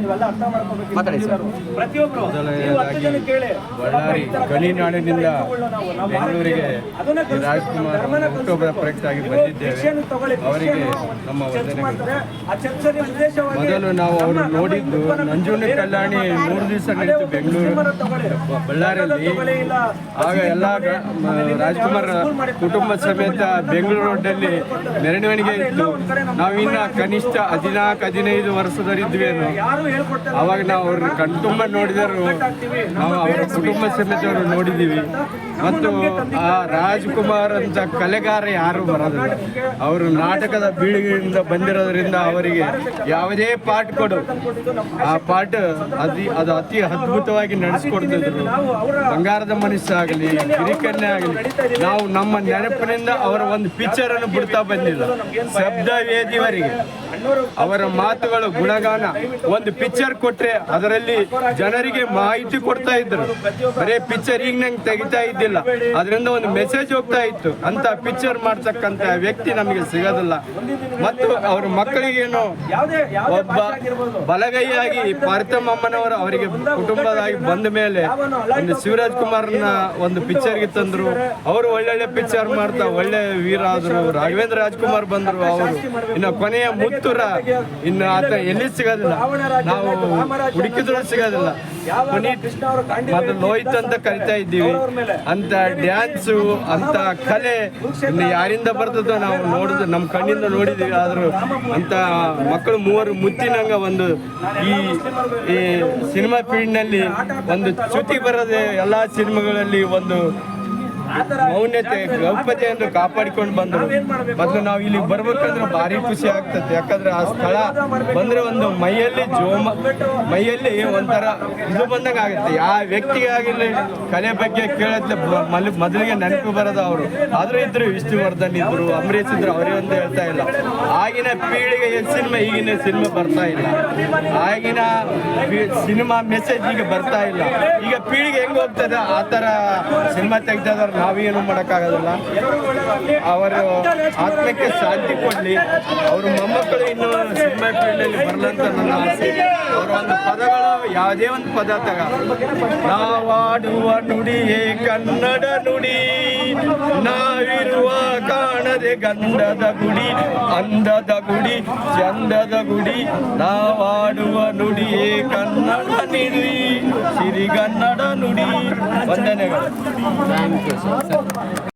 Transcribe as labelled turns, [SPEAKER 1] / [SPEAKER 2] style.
[SPEAKER 1] ನೀವೆಲ್ಲ ಅರ್ಥ ಮಾಡ್ಕೋಬೇಕು. ಪ್ರತಿಯೊಬ್ರು
[SPEAKER 2] ಬಳ್ಳಾರಿ ಗಣಿನಾಡಿನಿಂದ ಬೆಂಗಳೂರಿಗೆ ರಾಜ್ಕುಮಾರ್ ಅಕ್ಟೋಬರ್ ಪ್ರಯುಕ್ತ ಆಗಿ ಬಂದಿದ್ದೇವೆ. ಅವರಿಗೆ ನಮ್ಮ ಮೊದಲು ನಾವು ಅವರು ನೋಡಿದ್ದು ನಂಜುಂಡಿ ಕಲ್ಯಾಣಿ ಮೂರು ದಿವಸ ನಡೀತು ಬೆಂಗಳೂರು ಬಳ್ಳಾರಿಯಲ್ಲಿ ಆಗ ಎಲ್ಲ ರಾಜ್ಕುಮಾರ್ ಕುಟುಂಬ ಸಮೇತ ಬೆಂಗಳೂರು ರೋಡಲ್ಲಿ ಮೆರವಣಿಗೆ ಇತ್ತು. ನಾವಿನ್ನ ಕನಿಷ್ಠ ಹದಿನಾಲ್ಕು ಹದಿನೈದು ವರ್ಷದವರಿದ್ವೇನು ಅವಾಗ ನಾವು ಅವ್ರ ಕಣ್ತುಂಬ ನೋಡಿದರು ನಾವು ಅವರ ಕುಟುಂಬ ಸಮೇತವರು ನೋಡಿದ್ದೀವಿ ಮತ್ತು ಆ ರಾಜ್ಕುಮಾರ್ ಅಂತ ಕಲೆಗಾರ ಯಾರು ಬರೋದಿಲ್ಲ ಅವರು ನಾಟಕದ ಬೀಳಿಗೆಯಿಂದ ಬಂದಿರೋದ್ರಿಂದ ಅವರಿಗೆ ಯಾವುದೇ ಪಾಠ ಕೊಡು. ಆ ಪಾಠ ಅತಿ ಅದು ಅತಿ ಅದ್ಭುತವಾಗಿ ನಡೆಸ್ಕೊಡ್ತಿದ್ರು. ಬಂಗಾರದ ಮನುಷ್ಯ ಆಗಲಿ ಗಿರಿಕನ್ಯೆ ಆಗಲಿ ನಾವು ನಮ್ಮ ನೆನಪಿನಿಂದ ಅವರ ಒಂದು ಪಿಕ್ಚರ್ ಅನ್ನು ಬಿಡ್ತಾ ಬಂದಿಲ್ಲ ಶಬ್ದ ವೇದಿವರಿಗೆ ಅವರ ಮಾತುಗಳು ಗುಣಗಾನ ಒಂದು ಪಿಕ್ಚರ್ ಕೊಟ್ರೆ ಅದರಲ್ಲಿ ಜನರಿಗೆ ಮಾಹಿತಿ ಕೊಡ್ತಾ ಇದ್ರು. ಬರೇ ಪಿಕ್ಚರ್ ಈಗ ನಂಗೆ ತೆಗಿತಾ ಇದ್ದಿಲ್ಲ. ಅದರಿಂದ ಒಂದು ಮೆಸೇಜ್ ಹೋಗ್ತಾ ಇತ್ತು. ಅಂತ ಪಿಕ್ಚರ್ ಮಾಡ್ತಕ್ಕಂತ ವ್ಯಕ್ತಿ ನಮಗೆ ಸಿಗೋದಿಲ್ಲ. ಮತ್ತು ಅವ್ರ ಮಕ್ಕಳಿಗೇನು ಒಬ್ಬ. ಬಲಗೈಯಾಗಿ ಪಾರ್ಥಮಮ್ಮನವರು ಅವರಿಗೆ ಕುಟುಂಬದಾಗಿ ಬಂದ ಮೇಲೆ ಒಂದು ಶಿವರಾಜ್ ಕುಮಾರ್ನ ಒಂದು ಪಿಕ್ಚರ್ಗೆ ತಂದ್ರು. ಅವರು ಒಳ್ಳೊಳ್ಳೆ ಪಿಕ್ಚರ್ ಮಾಡ್ತಾ ಒಳ್ಳೆ ವೀರ ಆದ್ರು. ರಾಘವೇಂದ್ರ ರಾಜ್ಕುಮಾರ್ ಬಂದ್ರು ಅವರು. ಇನ್ನು ಕೊನೆಯ ಮುತ್ತುರ ಇನ್ನು ಆತ ಎಲ್ಲಿ ಸಿಗೋದಿಲ್ಲ. ನಾವು ಹುಡುಕಿದ್ರು ಸಿಗೋದಿಲ್ಲ. ಮತ್ತೆ ಲೋಹಿತ್ ಅಂತ ಕರಿತಾ ಇದ್ದೀವಿ. ಅಂತ ಡ್ಯಾನ್ಸು, ಅಂತ ಕಲೆ ಇನ್ನು ಯಾರಿಂದ ಬರ್ತದೋ ನಾವು ನೋಡಿದ್, ನಮ್ಮ ಕಣ್ಣಿಂದ ನೋಡಿದ್ದೀವಿ ಆದರೂ ಅಂತ ಮಕ್ಕಳು ಮೂವರು ಮುತ್ತಿನಂಗ ಒಂದು ಈ ಈ ಸಿನಿಮಾ ಫೀಲ್ಡ್ನಲ್ಲಿ ಒಂದು ಚ್ಯುತಿ ಬರದೆ ಎಲ್ಲಾ ಸಿನಿಮಾಗಳಲ್ಲಿ ಒಂದು ಮೌನ್ಯತೆ ಗೌಪ್ಯತೆಯನ್ನು ಕಾಪಾಡಿಕೊಂಡು ಬಂದರು. ಮೊದಲು ನಾವು ಇಲ್ಲಿ ಬರ್ಬೇಕಂದ್ರೆ ಭಾರಿ ಖುಷಿ ಆಗ್ತದೆ. ಯಾಕಂದ್ರೆ ಆ ಸ್ಥಳ ಬಂದ್ರೆ ಒಂದು ಮೈಯಲ್ಲಿ ಜೋಮ, ಮೈಯಲ್ಲಿ ಒಂಥರ ಇದು ಬಂದಂಗ ಆಗುತ್ತೆ. ಯಾವ ಆಗಿರಲಿ, ಕಲೆ ಬಗ್ಗೆ ಕೇಳತ್ತೆ ಮೊದಲಿಗೆ ನೆನಪು ಬರೋದು ಅವರು. ಆದ್ರೂ ಇದ್ರು ವಿಷ್ಣುವರ್ಧನ್ ಇದ್ರು ಅಂಬರೀಷ್ ಇದ್ರು, ಅವರೇ ಒಂದು ಹೇಳ್ತಾ ಇಲ್ಲ. ಆಗಿನ ಪೀಳಿಗೆ ಸಿನಿಮಾ, ಈಗಿನ ಸಿನಿಮಾ ಬರ್ತಾ ಇಲ್ಲ. ಆಗಿನ ಸಿನಿಮಾ ಮೆಸೇಜ್ ಈಗ ಬರ್ತಾ ಇಲ್ಲ. ಈಗ ಪೀಳಿಗೆ ಹೆಂಗ್ ಹೋಗ್ತದೆ? ಆ ತರ ಸಿನಿಮಾ ತೆಗ್ತಾ ಇದಾರೆ ನಾವೇನು ಮಾಡೋಕ್ಕಾಗೋದಿಲ್ಲ. ಅವರು ಆತ್ಮಕ್ಕೆ ಶಾಂತಿ ಕೊಡಲಿ. ಅವರು ಮೊಮ್ಮಕ್ಕಳು ಇನ್ನು ಸಿನಿಮಾ ಫೀಲ್ಡಲ್ಲಿ ಬರಲಂತ ನನ್ನ ಆಸೆ. ಅವರ ಒಂದು ಪದಗಳು ಯಾವುದೇ ಒಂದು ಪದ ತಗ. ನಾವಾಡುವ ನುಡಿಯೇ ಕನ್ನಡ ನುಡಿ. ನಾವಿರುವ ಕಾಣದೆ ಗಂಧದ ಗುಡಿ, ಅಂದದ ಗುಡಿ, ಚಂದದ ಗುಡಿ. ನಾವಾಡುವ ನುಡಿಯೇ ಕನ್ನಡ ನುಡಿ. సిరిగన్నడనుడి వందనగా